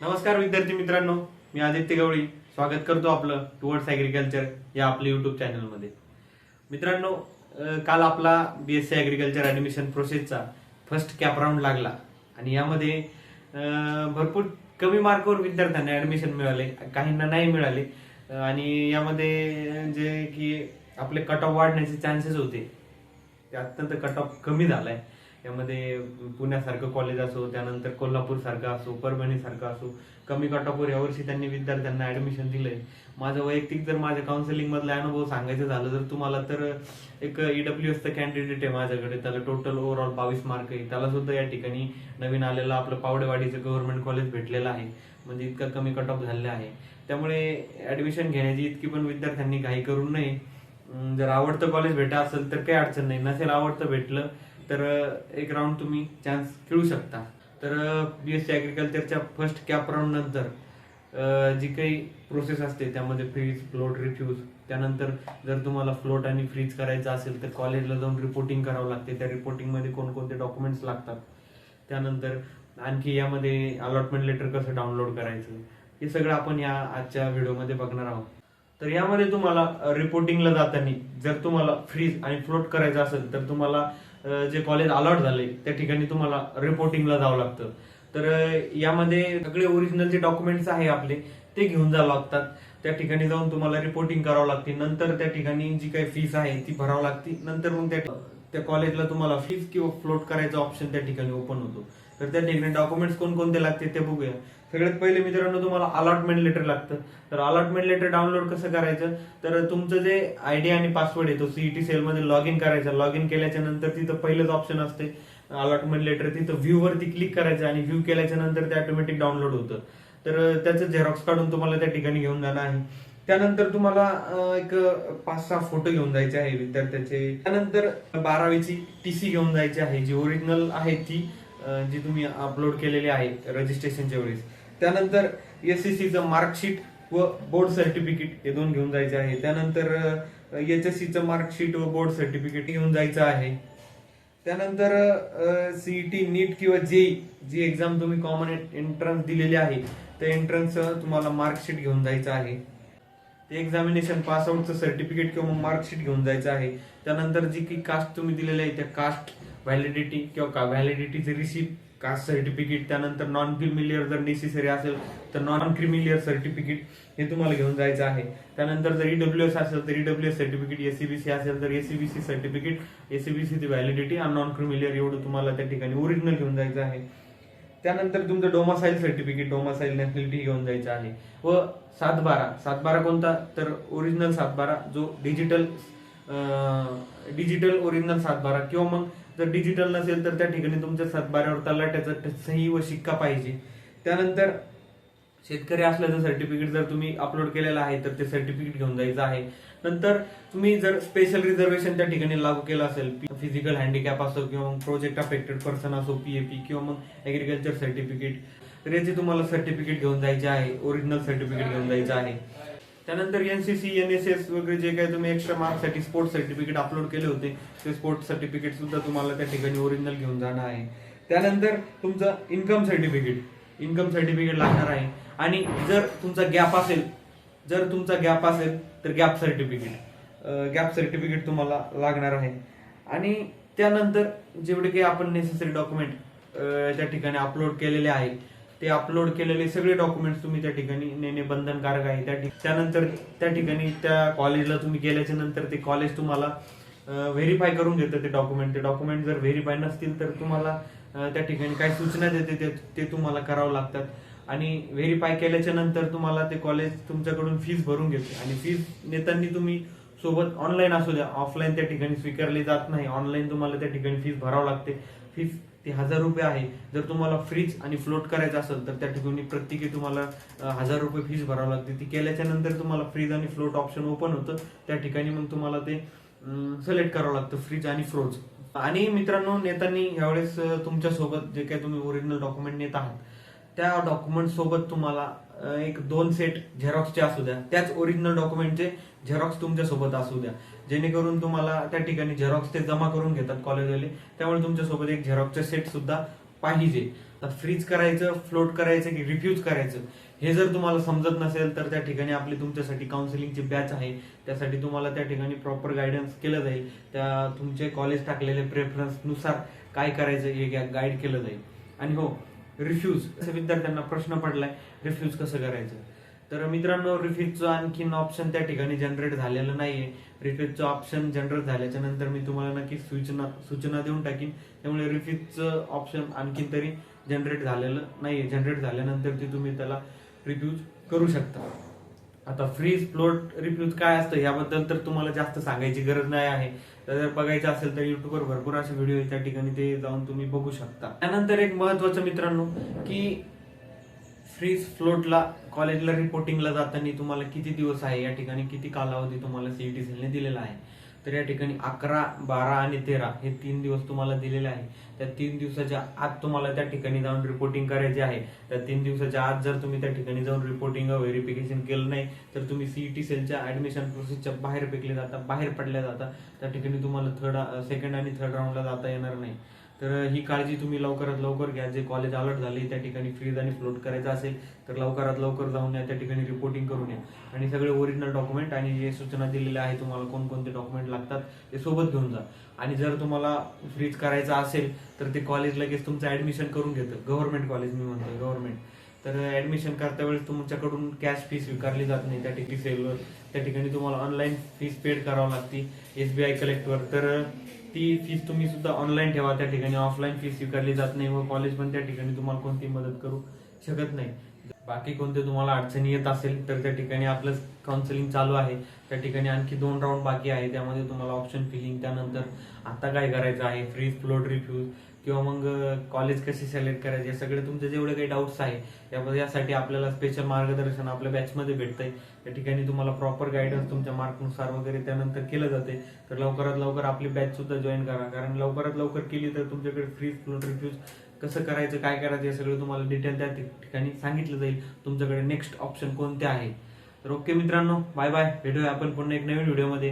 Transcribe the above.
नमस्कार विद्यार्थी मित्रांनो मी आदित्य गवळी. स्वागत करतो आपलं टुवर्ड्स ॲग्रिकल्चर या आपल्या युट्यूब चॅनलमध्ये मित्रांनो काल आपला B S C agriculture admission प्रोसेसचा first cap round लागला. आणि यामध्ये भरपूर कमी मार्कवर विद्यार्थ्यांना ॲडमिशन मिळाले काहींना नाही मिळाले. आणि यामध्ये जे की आपले कट ऑफ वाढण्याचे चान्सेस होते ते अत्यंत कट ऑफ कमी आहे यामध्ये पुण्यासारखं कॉलेज असो त्यानंतर कोल्हापूर सारखं असो परभणी सारखं असो कमी कट ऑफवर यावर्षी त्यांनी विद्यार्थ्यांना ऍडमिशन दिलंय. माझं वैयक्तिक जर माझ्या काउन्सिलिंग मधला अनुभव सांगायचं झालं तर तुम्हाला तर एक ईडब्ल्यू एसचं कॅन्डिडेट आहे माझ्याकडे. त्याला टोटल ओव्हरऑल बावीस मार्क आहे. त्याला सुद्धा या ठिकाणी नवीन आलेलं आपलं पावडेवाडीचं गव्हर्नमेंट कॉलेज भेटलेलं आहे. म्हणजे इतका कमी कट ऑफ झालेला आहे. त्यामुळे ऍडमिशन घेण्याची इतकी पण विद्यार्थ्यांनी घाई करू नये. जर आवडतं कॉलेज भेटा असेल तर काही अडचण नाही. नसेल आवडतं भेटलं तर एक राऊंड तुम्ही चान्स खेळू शकता. तर बी एस सी ॲग्रिकल्चरच्या फर्स्ट कॅप राऊंड नंतर जी काही प्रोसेस असते त्यामध्ये फ्रीज फ्लोट रिफ्यूज त्यानंतर जर तुम्हाला फ्लोट आणि फ्रीज करायचं असेल तर कॉलेजला जाऊन रिपोर्टिंग करावं लागते. त्या रिपोर्टिंगमध्ये कोणकोणते डॉक्युमेंट्स लागतात. त्यानंतर आणखी यामध्ये अलॉटमेंट लेटर कसं डाउनलोड करायचं? हे सगळं आपण या आजच्या व्हिडिओमध्ये बघणार आहोत. तर यामध्ये तुम्हाला रिपोर्टिंगला जाताना जर तुम्हाला फ्रीज आणि फ्लोट करायचं असेल तर तुम्हाला जे कॉलेज अलॉट झाले त्या ठिकाणी तुम्हाला रिपोर्टिंगला जावं लागतं. तर यामध्ये सगळे ओरिजिनल जे डॉक्युमेंट्स आहे आपले ते घेऊन जावं लागतात. त्या ठिकाणी जाऊन तुम्हाला रिपोर्टिंग करावं लागते. नंतर त्या ठिकाणी जी काही फीस आहे ती भरावं लागते. नंतर मग त्या त्या कॉलेजला तुम्हाला फीज किंवा फ्लोट करायचा ऑप्शन त्या ठिकाणी ओपन होतो. तर त्या ठिकाणी डॉक्युमेंट्स कोणकोणते लागते ते बघूया. सगळ्यात पहिले मित्रांनो तुम्हाला अलॉटमेंट लेटर लागतं. तर अलॉटमेंट लेटर डाउनलोड कसं करायचं? तर तुमचं जे आयडी आणि पासवर्ड आहे तो सीईटी सेलमध्ये लॉग इन करायचा. लॉग इन केल्याच्यानंतर तिथं पहिलंच ऑप्शन असते. अलॉटमेंट लेटर तिथं व्ह्यू वरती क्लिक करायचं आणि व्ह्यू केल्याच्यानंतर ते ऑटोमॅटिक डाउनलोड होतं. तर त्याचं झेरॉक्स काढून तुम्हाला त्या ठिकाणी घेऊन जाणं आहे. त्यानंतर तुम्हाला एक पाच सहा फोटो घेऊन जायचे आहे विद्यार्थ्याचे. त्यानंतर बारावीची टीसी घेऊन जायची आहे. जी ओरिजिनल आहे ती. जी तुम्ही अपलोड केलेली आहे रजिस्ट्रेशनच्या वेळेस. त्यानंतर एस ई सीचं मार्कशीट व बोर्ड सर्टिफिकेट हे दोन घेऊन जायचे आहे. त्यानंतर एच एस सीचं मार्कशीट व बोर्ड सर्टिफिकेट घेऊन जायचं आहे. त्यानंतर सीईटी नीट किंवा जे जी एक्झाम तुम्ही कॉमन एंट्रन्स दिलेली आहे त्या एंट्रन्स तुम्हाला मार्कशीट घेऊन जायचं आहे. ते एक्झामिनेशन पासआउटचं सर्टिफिकेट किंवा मार्कशीट घेऊन जायचं आहे. त्यानंतर जी की कास्ट तुम्ही दिलेली आहे त्या कास्ट व्हॅलिडिटी किंवा का व्हॅलिडिटीचे रिसिप्ट कास्ट सर्टिफिकेट त्यानंतर नॉन क्रिमिलियर जर नेसेसरी असेल तर नॉन क्रिमिलियर सर्टिफिकेट हे तुम्हाला घेऊन जायचं आहे. त्यानंतर जर ईडब्ल्यू एस असेल तर ईडब्ल्यू एस सर्टिफिकेट एसीबीसी असेल तर एसीबीसी सर्टिफिकेट एसीबीसी व्हॅलिडिटी आणि नॉन क्रिमिलियर एवढं तुम्हाला त्या ठिकाणी ओरिजिनल घेऊन जायचं आहे. त्यानंतर तुमचं डोमासाईल सर्टिफिकेट डोमासाईल नॅशनॅलिटी घेऊन जायचं आहे. व सातबारा सातबारा कोणता? तर ओरिजिनल सातबारा जो डिजिटल डिजिटल ओरिजिनल सातबारा. किंवा मग जर डिजिटल नसेल तर त्या ठिकाणी तुमच्या सातबाऱ्यावर तलाट्याचा सही व शिक्का पाहिजे. त्यानंतर शेतकरी असल्याचं सर्टिफिकेट जर तुम्ही अपलोड केलेलं आहे तर ते सर्टिफिकेट घेऊन जायचं आहे. नंतर तुम्ही जर स्पेशल रिझर्वेशन त्या ठिकाणी लागू केलं असेल फिजिकल हँडिकॅप असो किंवा मग प्रोजेक्ट अफेक्टेड पर्सन असो पीएपी किंवा मग ऍग्रिकल्चर सर्टिफिकेट तर याचे तुम्हाला सर्टिफिकेट घेऊन जायचे आहे ओरिजिनल सर्टिफिकेट घेऊन जायचं आहे. त्यानंतर एनसीसी एनएसएस वगैरे जे काही तुम्ही एक्स्ट्रा मार्कसाठी स्पोर्ट्स सर्टिफिकेट अपलोड केले होते ते स्पोर्ट्स सर्टिफिकेट सुद्धा तुम्हाला त्या ठिकाणी ओरिजिनल घेऊन जाणं आहे. त्यानंतर तुमचं इन्कम सर्टिफिकेट इन्कम सर्टिफिकेट लागणार आहे. आणि जर तुमचा गॅप असेल जर तुमचा गॅप असेल तर गॅप सर्टिफिकेट गॅप सर्टिफिकेट तुम्हाला लागणार आहे. आणि त्यानंतर जेवढे काही आपण नेसेसरी डॉक्युमेंट त्या ठिकाणी अपलोड केलेले आहे ते अपलोड केलेले सगळे डॉक्युमेंट्स तुम्ही त्या ठिकाणी नेणे बंधनकारक आहे. त्या ठिक- त्यानंतर त्या ठिकाणी त्या कॉलेजला तुम्ही गेल्याच्यानंतर ते कॉलेज तुम्हाला व्हेरीफाय करून घेतं ते डॉक्युमेंट ते डॉक्युमेंट जर व्हेरीफाय नसतील तर तुम्हाला त्या ठिकाणी काय सूचना देते ते- ते तुम्हाला करावं लागतात. आणि व्हेरीफाय केल्याच्यानंतर तुम्हाला ते कॉलेज तुमच्याकडून फीज भरून घेते. आणि फीज नेताना तुम्ही सोबत ऑनलाईन असू द्या. ऑफलाईन त्या ठिकाणी स्वीकारली जात नाही. ऑनलाईन तुम्हाला त्या ठिकाणी फीज भरावं लागते. फीस ती हजार रुपये आहे. जर तुम्हाला फ्रीज आणि फ्लोट करायचं असेल तर त्या ठिकाणी प्रत्येकी तुम्हाला हजार रुपये फीज भरावं लागते ती केल्याच्यानंतर तुम्हाला फ्रीज आणि फ्लोट ऑप्शन ओपन होतं. त्या ठिकाणी मग तुम्हाला ते सिलेक्ट करावं लागतं फ्रीज आणि फ्रोज आणि मित्रांनो नेत्यांनी यावेळेस तुमच्यासोबत जे काही तुम्ही ओरिजिनल डॉक्युमेंट नेत आहात त्या डॉक्युमेंट सोबत तुम्हाला एक दोन सेट झेरॉक्सचे असू द्या. त्याच ओरिजिनल डॉक्युमेंटचे झेरॉक्स तुमच्यासोबत असू द्या. जेणेकरून तुम्हाला त्या ठिकाणी झेरॉक्स ते जमा करून घेतात कॉलेजवाले त्यामुळे तुमच्यासोबत एक झेरॉक्सचे सेट सुद्धा पाहिजे. फ्रीज करायचं फ्लोट करायचं की रिफ्यूज करायचं हे जर तुम्हाला समजत नसेल तर त्या ठिकाणी आपली तुमच्यासाठी काउन्सिलिंगची बॅच आहे. त्यासाठी तुम्हाला त्या ठिकाणी प्रॉपर गायडन्स केलं जाईल. त्या तुमचे कॉलेज टाकलेले प्रेफरन्सनुसार काय करायचं हे गाईड केलं जाईल. आणि हो रिफ्यूज असं विद्यार्थ्यांना प्रश्न पडलाय रिफ्यूज कसं करायचं? तर मित्रांनो रिफ्यूजचं आणखीन ऑप्शन त्या ठिकाणी जनरेट झालेलं नाहीये. रिफ्यूजचं ऑप्शन जनरेट झाल्याच्यानंतर मी तुम्हाला नक्की सूचना सूचना देऊन टाकीन. त्यामुळे रिफ्यूजचं ऑप्शन आणखीन तरी जनरेट झालेलं नाहीये. जनरेट झाल्यानंतर ते तुम्ही त्याला रिफ्यूज करू शकता. आता फ्रीज फ्लोट रिफ्यूज काय असतं याबद्दल तर तुम्हाला जास्त सांगायची गरज नाही आहे. तर जर बघायचं असेल तर युट्यूबवर भरपूर असे व्हिडिओ आहेत त्या ठिकाणी ते जाऊन तुम्ही बघू शकता. त्यानंतर एक महत्वाचं मित्रांनो की फ्रीज फ्लोटला कॉलेजला रिपोर्टिंगला जाताना तुम्हाला किती दिवस आहे या ठिकाणी किती कालावधी तुम्हाला सीईटी सेलने दिलेला आहे. तर या ठिकाणी अकरा बारा आणि तेरा हे तीन दिवस तुम्हाला दिलेले आहे. त्या तीन दिवसाच्या आत तुम्हाला त्या ठिकाणी जाऊन रिपोर्टिंग करायचे आहे. त्या तीन दिवसाच्या आत जर तुम्ही त्या ठिकाणी जाऊन रिपोर्टिंग व्हेरिफिकेशन केलं नाही तर तुम्ही सीईटी सेलच्या ऍडमिशन प्रोसेसच्या बाहेर फेकले जाता बाहेर पडल्या जाता. त्या ठिकाणी तुम्हाला थर्ड सेकंड आणि थर्ड राऊंडला जाता येणार नाही. तर ही काळजी तुम्ही लवकरात लवकर घ्या. जे कॉलेज अलर्ट झाले त्या ठिकाणी फ्रीज आणि फ्लोट करायचं असेल तर लवकरात लवकर जाऊन या त्या ठिकाणी रिपोर्टिंग करून या. आणि सगळे ओरिजिनल डॉक्युमेंट आणि जे सूचना दिलेल्या आहे तुम्हाला कोणकोणते डॉक्युमेंट लागतात ते सोबत घेऊन जा. आणि जर तुम्हाला फ्रीज करायचं असेल तर ते कॉलेज लगेच तुमचं ऍडमिशन करून घेतं. गव्हर्नमेंट कॉलेज मी म्हणतोय गव्हर्नमेंट तर ऍडमिशन करता वेळेस तुमच्याकडून कॅश फी स्वीकारली जात नाही. त्या ठिकाणी सेलवर त्या ठिकाणी तुम्हाला ऑनलाईन फीस पेड करावं लागते एस बी आय कलेक्टवर तर ती फीस तुम्ही सुद्धा ऑनलाईन ठेवा त्या ठिकाणी ऑफलाईन फीस स्वीकारली जात नाही व कॉलेज पण त्या ठिकाणी तुम्हाला कोणती मदत करू शकत नाही. बाकी कोणते तुम्हाला अडचणी येत असेल तर त्या ठिकाणी आपलं काउन्सिलिंग चालू आहे. त्या ठिकाणी आणखी दोन राऊंड बाकी आहे. त्यामध्ये तुम्हाला ऑप्शन फिलिंग त्यानंतर आता काय करायचं आहे? फ्रीज फ्लोट रिफ्यूज किंवा मग कॉलेज कसे सिलेक्ट करायचे? सगळे तुमचे जेवढे काही डाऊट्स आहे यामध्ये यासाठी आपल्याला स्पेशल मार्गदर्शन आपल्या बॅचमध्ये भेटतंय. त्या ठिकाणी तुम्हाला प्रॉपर गायडन्स तुमच्या मार्कनुसार वगैरे त्यानंतर केलं जाते तर लवकरात लवकर आपली बॅच सुद्धा जॉईन करा. कारण लवकरात लवकर केली तर तुमच्याकडे फ्रीज फ्लोट रिफ्यूज कसं करायचं काय करायचं हे सगळं तुम्हाला डिटेल त्या ठिकाणी सांगितलं जाईल. तुमच्याकडे नेक्स्ट ऑप्शन कोणते आहे? तर ओके मित्रांनो बाय बाय भेटूया आपण पुन्हा एक नवीन व्हिडिओमध्ये